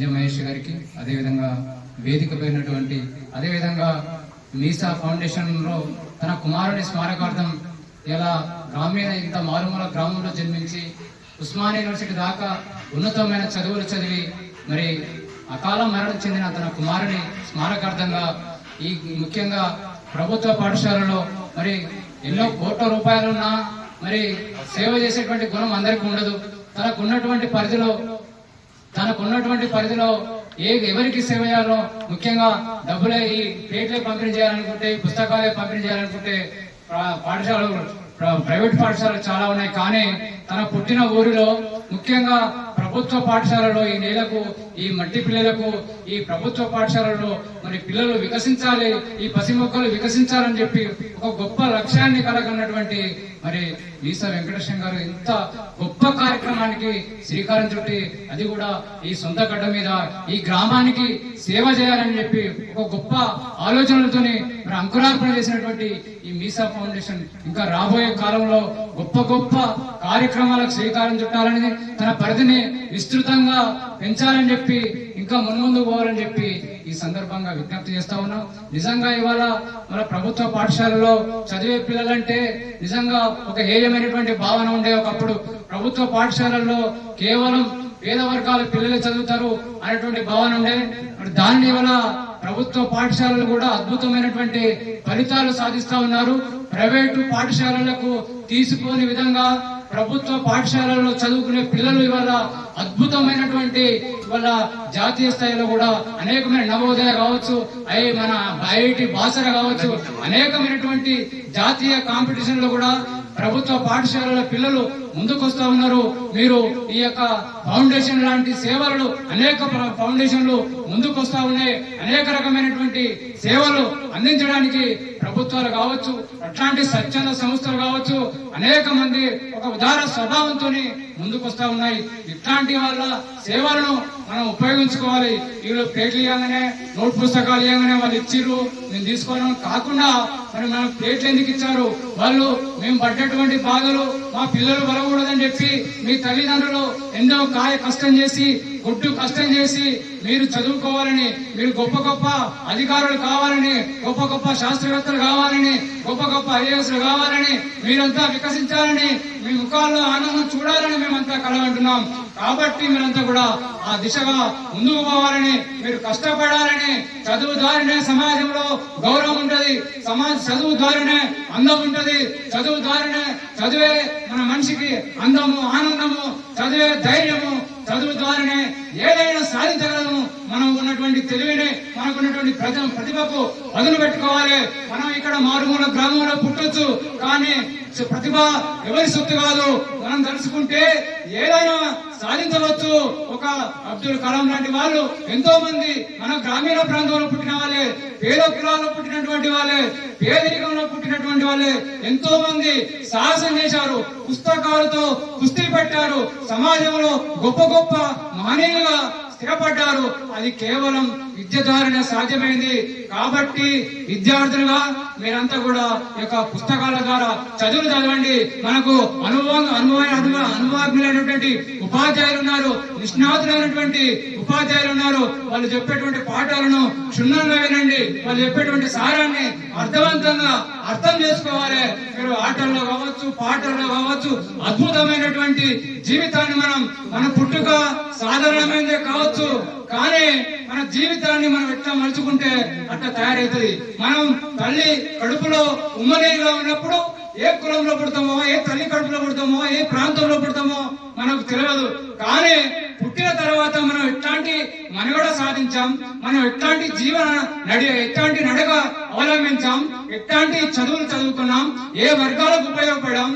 విజయ మహేష్ గారికి అదేవిధంగా వేదిక పోయినటువంటి అదేవిధంగా మీసా ఫౌండేషన్లో తన కుమారుని స్మారకార్థం ఇలా గ్రామీణ ఇంత మారుమూల గ్రామంలో జన్మించి ఉస్మానియా యూనివర్సిటీ దాకా ఉన్నతమైన చదువులు చదివి మరి అకాల మరణం చెందిన తన కుమారుని స్మారకార్థంగా ఈ ముఖ్యంగా ప్రభుత్వ పాఠశాలలో మరి ఎన్నో కోట్ల రూపాయలున్నా మరి సేవ చేసేటువంటి గుణం అందరికీ ఉండదు. తనకు ఉన్నటువంటి పరిధిలో తనకున్నటువంటి పరిధిలో ఏ ఎవరికి సేవ చేయాలో ముఖ్యంగా డబ్బులే ఈ ప్లేట్లే పంపిణీ చేయాలనుకుంటే పుస్తకాలే పంపిణీ చేయాలనుకుంటే పాఠశాలలు ప్రైవేట్ పాఠశాలలు చాలా ఉన్నాయి. కానీ తన పుట్టిన ఊరిలో ముఖ్యంగా ప్రభుత్వ పాఠశాలలో ఈ నేలకు ఈ మట్టి పిల్లలకు ఈ ప్రభుత్వ పాఠశాలలో మరి పిల్లలు వికసించాలి ఈ పసి మొక్కలు వికసించాలని చెప్పి ఒక గొప్ప లక్ష్యాన్ని కలగన్నటువంటి మరి ఈసా వెంకటేశ్వర గారు ఇంత గొప్ప కార్యక్రమానికి శ్రీకారం చుట్టి అది కూడా ఈ సొంత గడ్డ మీద ఈ గ్రామానికి సేవ చేయాలని చెప్పి ఒక గొప్ప ఆలోచనలతోనే మరి అంకురార్పణ చేసినటువంటి ఈ మీసా ఫౌండేషన్ ఇంకా రాబోయే కాలంలో గొప్ప గొప్ప కార్యక్రమాలకు శ్రీకారం చుట్టాలని తన పరిధిని విస్తృతంగా పెంచాలని చెప్పి ఇంకా మున్ముందు పోవాలని చెప్పి ఈ సందర్భంగా విజ్ఞప్తి చేస్తా ఉన్నాం. నిజంగా ఇవాళ మన ప్రభుత్వ పాఠశాలలో చదివే పిల్లలంటే నిజంగా ఒక హేయమైనటువంటి భావన ఉండే ఒకప్పుడు ప్రభుత్వ పాఠశాలల్లో కేవలం పేద వర్గాల పిల్లలే చదువుతారు అనేటువంటి భావన ఉండే. మరి దాన్ని ఇవాళ ప్రభుత్వ పాఠశాలలు కూడా అద్భుతమైనటువంటి ఫలితాలు సాధిస్తా ఉన్నారు. ప్రైవేటు పాఠశాలలకు తీసుకోని విధంగా ప్రభుత్వ పాఠశాలలో చదువుకునే పిల్లలు ఇవాళ అద్భుతమైనటువంటి వాళ్ళ జాతీయ స్థాయిలో కూడా అనేకమైన నవోదయ కావచ్చు అవి మన ఐఐటి బాసర కావచ్చు అనేకమైనటువంటి జాతీయ కాంపిటీషన్లో కూడా ప్రభుత్వ పాఠశాలల పిల్లలు ముందుకొస్తా ఉన్నారు. మీరు ఈ యొక్క ఫౌండేషన్ లాంటి సేవలు అనేక ఫౌండేషన్లు ముందుకొస్తా ఉన్నాయి. అనేక రకమైనటువంటి సేవలు అందించడానికి ప్రభుత్వాలు కావచ్చు అట్లాంటి స్వచ్ఛంద సంస్థలు కావచ్చు అనేక మంది ఒక ఉదార స్వభావంతో ముందుకొస్తా ఉన్నాయి. ఇట్లాంటి వాళ్ళ సేవలను మనం ఉపయోగించుకోవాలి. వీళ్ళు పేర్లు ఇవ్వగానే నోట్ పుస్తకాలు ఇవ్వగానే వాళ్ళు ఇచ్చిర్రు. నేను తీసుకోవడం కాకుండా మరి మనకు ప్లేట్లు ఎందుకు ఇచ్చారు? వాళ్ళు మేము పడ్డటువంటి బాధలు మా పిల్లలు పడకూడదని చెప్పి మీ తల్లిదండ్రులు ఎన్నో కాయ కష్టం చేసి గుడ్డు కష్టం చేసి మీరు చదువుకోవాలని మీరు గొప్ప గొప్ప అధికారులు కావాలని గొప్ప గొప్ప శాస్త్రవేత్తలు కావాలని గొప్ప గొప్ప ఐఏఎస్లు కావాలని మీరంతా వికసించాలని మీ ముఖాల్లో ఆనందం చూడాలని మేమంతా కలగంటున్నాం కాబట్టి మీరంతా కూడా ఆ దిశగా ముందుకు పోవాలని మీరు కష్టపడాలని చదువు ద్వారానే సమాజంలో గౌరవం ఉంటది. సమాజ చదువు ద్వారానే అందం ఉంటది. చదువు ద్వారానే చదివే మన మనిషికి అందము ఆనందము చదివే ధైర్యము చదువు ద్వారానే ఏదైనా సాధించగలము. మనం ఉన్నటువంటి తెలివిని మనకున్నటువంటి ప్రజ ప్రతిభకు వదిలిపెట్టుకోవాలి మనం ఇక్కడ మారుమూల గ్రామంలో పుట్టొచ్చు. కానీ ప్రతిభ ఎవరి సొత్తు కాదు మనం తలుచుకుంటే ఏదైనా సాధించవచ్చు. ఒక అబ్దుల్ కలాం లాంటి వాళ్ళు ఎంతో మంది మన గ్రామీణ ప్రాంతంలో పుట్టిన వాళ్ళే పేద కులాల్లో పుట్టినటువంటి వాళ్ళే పేదరికంలో పుట్టినటువంటి వాళ్ళే ఎంతో మంది సాహసం చేశారు పుస్తకాలతో కుస్తీ పెట్టారు. సమాజంలో గొప్ప గొప్ప మహనీయులుగా స్థిరపడ్డారు. అది కేవలం విద్య ద్వారానే సాధ్యమైంది. కాబట్టి విద్యార్థులుగా మీరంతా కూడా యొక్క పుస్తకాల ద్వారా చదువులు చదవండి. మనకు అనుభవం అనుభవం అనుభవ అనుభవజ్ఞులైనటువంటి ఉపాధ్యాయులు ఉన్నారు నిష్ణాతులైనటువంటి ఉపాధ్యాయులు ఉన్నారు. వాళ్ళు చెప్పేటువంటి పాఠాలను క్షుణ్ణంగా వినండి. వాళ్ళు చెప్పేటువంటి సారాన్ని అర్థవంతంగా అర్థం చేసుకోవాలి. మీరు ఆటల్లో కావచ్చు పాటల్లో కావచ్చు అద్భుతమైనటువంటి జీవితాన్ని మనం మన పుట్టుక సాధారణమైనదే కావచ్చు. కానీ మన జీవితాన్ని మనం ఎట్లా మలుచుకుంటే అట్లా తయారవుతుంది. మనం తల్లి కడుపులో ఉమ్మనీరుగా ఉన్నప్పుడు ఏ కులంలో పుడతామో ఏ తల్లి కడుపులో పుడతామో ఏ ప్రాంతంలో పుడతామో మనకు తెలియదు. కానీ పుట్టిన తర్వాత మనం ఎట్లాంటి మనుగడ సాధించాం మనం ఎట్లాంటి జీవన నడి ఎట్లాంటి నడక అవలంబించాం ఎట్లాంటి చదువులు చదువుకున్నాం ఏ వర్గాలకు ఉపయోగపడాం